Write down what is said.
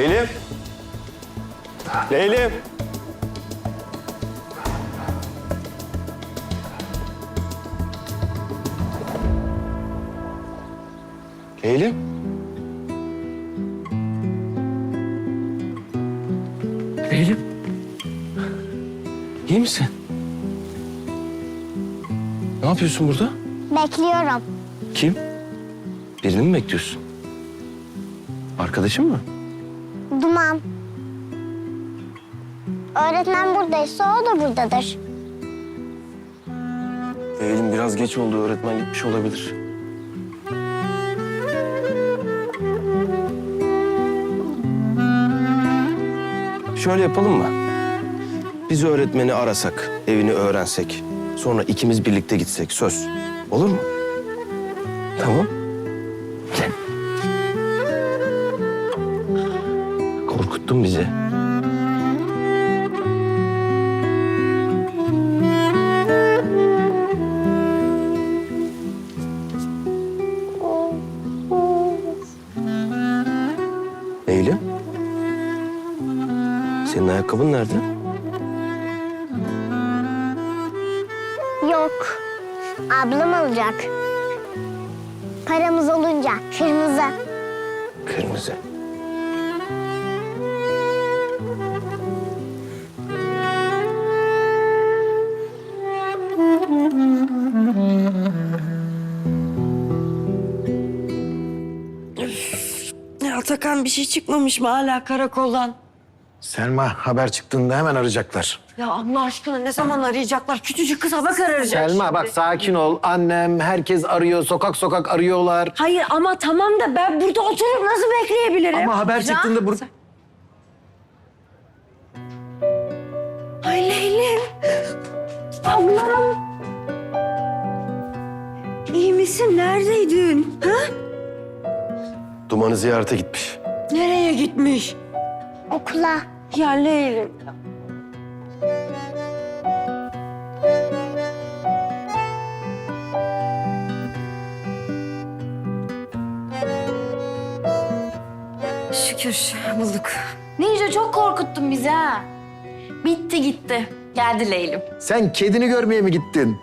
Leylim. Leylim. Leylim. Leylim. İyi misin? Ne yapıyorsun burada? Bekliyorum. Kim? Birini mi bekliyorsun? Arkadaşın mı? Duman. Öğretmen buradaysa o da buradadır. Eylül biraz geç oldu. Öğretmen gitmiş olabilir. Şöyle yapalım mı? Biz öğretmeni arasak, evini öğrensek. Sonra ikimiz birlikte gitsek. Söz. Olur mu? Tamam. Eylül. Senin ayakkabın nerede? Yok. Ablam alacak. Paramız olunca kırmızı. Kırmızı. Ya Atakan bir şey çıkmamış mı hala karakoldan? Selma haber çıktığında hemen arayacaklar. Ya Allah aşkına ne zaman arayacaklar? Küçücük kız hava kararacak Selma şimdi. bak sakin ol. Annem herkes arıyor. Sokak sokak arıyorlar. Hayır ama tamam da ben burada oturup nasıl bekleyebilirim? Ama haber Ya. çıktığında bur... Ay Leylim. Ablam. İyi misin? Neredeydin? Ha? Dumanı ziyarete gitmiş. Nereye gitmiş? Okula. Ya Leylim. Şükür bulduk. Ninja çok korkuttun bizi ha. Bitti gitti. Geldi Leylim. Sen kedini görmeye mi gittin?